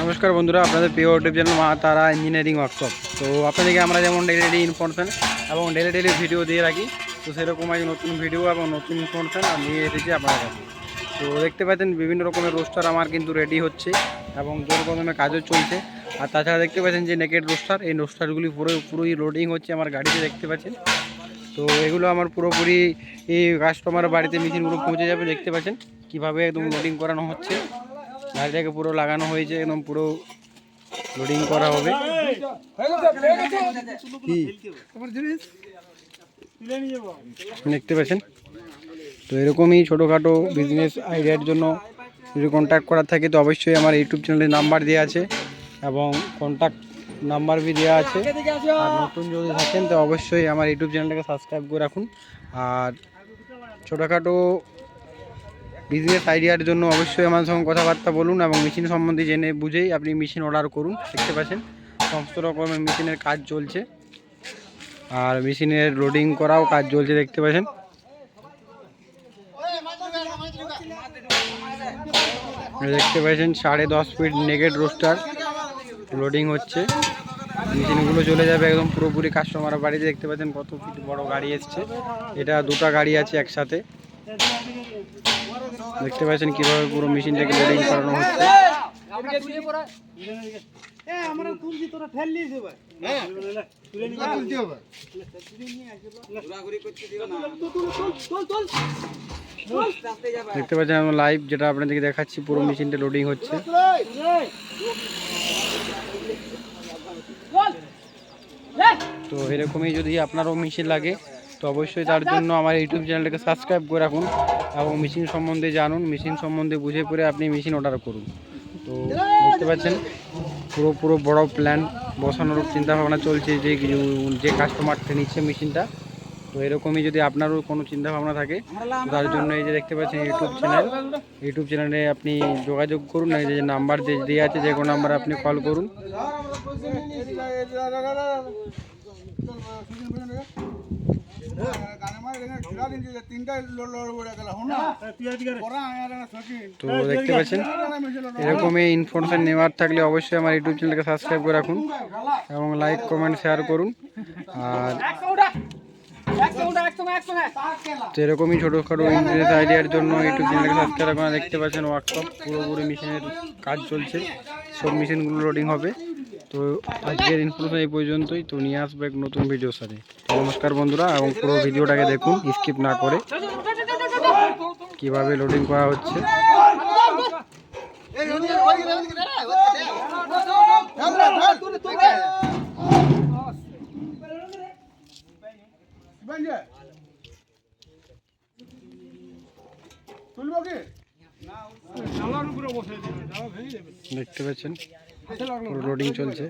নমস্কার বন্ধুরা, আপনাদের প্রিয় ইউটিউব চ্যানেল মা তারা ইঞ্জিনিয়ারিং ওয়ার্কশপ তো আপনাদেরকে আমরা যেমন ডেলি ডেলি ইনফরমেশান এবং ডেলি ডেলি ভিডিও দিয়ে রাখি, তো সেরকম আজ নতুন ভিডিও এবং নতুন ইনফরমেশান আমি এসেছি আপনার কাছে। তো দেখতে পাচ্ছেন বিভিন্ন রকমের রোস্টার আমার কিন্তু রেডি হচ্ছে এবং জোর কদমে কাজও চলছে। আর তাছাড়া দেখতে পাচ্ছেন যে নেকেট রোস্টার এই রোস্টারগুলি পুরো, পুরোই লোডিং হচ্ছে আমার গাড়িতে দেখতে পাচ্ছেন। তো এগুলো আমার পুরোপুরি এই কাস্টমার বাড়িতে মেশিনগুলো পৌঁছে যাবে, দেখতে পাচ্ছেন কীভাবে একদম লোডিং করানো হচ্ছে। গাড়িটাকে পুরো লাগানো হয়েছে, একদম পুরো লোডিং করা হবে। দেখতে পাচ্ছেন? তো এরকমই ছোটোখাটো বিজনেস আইডিয়ার জন্য যদি কন্ট্যাক্ট করার থাকে, তো অবশ্যই আমার ইউটিউব চ্যানেলে নাম্বার দেওয়া আছে এবং কন্ট্যাক্ট নাম্বার বি দেওয়া আছে। আর নতুন যদি থাকেন, তো অবশ্যই আমার ইউটিউব চ্যানেলটাকে সাবস্ক্রাইব করে রাখুন। আর ছোটোখাটো বিজনেস আইডিয়ার জন্য অবশ্যই আমার সঙ্গে কথাবার্তা বলুন এবং মেশিন সম্বন্ধে জেনে বুঝেই আপনি মেশিন অর্ডার করুন, দেখতে পাচ্ছেন। সমস্ত রকমের মেশিনের কাজ চলছে। আর মেশিনের লোডিং করাও কাজ চলছে, দেখতে পাচ্ছেন। দেখতে পাচ্ছেন, সাড়ে দশ ফিট নেগেট রোস্টার লোডিং হচ্ছে। মেশিনগুলো চলে যাবে একদম পুরোপুরি কাস্টমার বাড়িতে, দেখতে পাচ্ছেন কত ফিট বড় গাড়ি এসছে। এটা দুটো গাড়ি আছে একসাথে। দেখতে পাচ্ছেন কীভাবে পুরো মেশিনটাকে লোডিং করানো হচ্ছে। দেখতে পাচ্ছেন আমরা লাইভ যেটা আপনাদেরকে দেখাচ্ছি, পুরো মেশিনটা লোডিং হচ্ছে। তো এরকমই যদি আপনারও মেশিন লাগে তো অবশ্যই তার জন্য আমার ইউটিউব চ্যানেলটাকে সাবস্ক্রাইব করে রাখুন এবং মেশিন সম্বন্ধে জানুন। মেশিন সম্বন্ধে বুঝে পড়ে আপনি মেশিন অর্ডার করুন। তো দেখতে পাচ্ছেন পুরো পুরো বড় প্ল্যান বসানোর চিন্তা ভাবনা চলছে যে যে কাস্টমারটা নিচ্ছে মেশিনটা তো এরকমই যদি আপনারও কোনো চিন্তা ভাবনা থাকে তার জন্য এই যে দেখতে পাচ্ছেন ইউটিউব চ্যানেল ইউটিউব চ্যানেলে আপনি যোগাযোগ করুন, এই যে নাম্বার যে দেওয়া আছে, যে কোনো নাম্বারে আপনি কল করুন। তো দেখতে পাচ্ছেন? এরকমই ইনফরমেশন নেওয়ার থাকলে অবশ্যই আমার ইউটিউব চ্যানেলকে সাবস্ক্রাইব করে রাখুন এবং লাইক কমেন্ট শেয়ার করুন। আর তো এরকমই ছোটোখাটো ইন্টারনেট আইডিয়ার জন্য ইউটিউব চ্যানেলকে সাবস্ক্রাইব করে দেখতে পাচ্ছেন ওয়ার্কশপ পুরোপুরি মেশিনের কাজ চলছে। সব মেশিনগুলো লোডিং হবে। তো আজকের ইনফরমেশন এই পর্যন্তই। তো নিয়ে আসব এক নতুন ভিডিওর সাথে। নমস্কার বন্ধুরা, এবং পুরো ভিডিওটাকে দেখুন স্কিপ না করে। কীভাবে লোডিং করা হচ্ছে। দেখতে পাচ্ছেন? পুরো লোডিং চলছে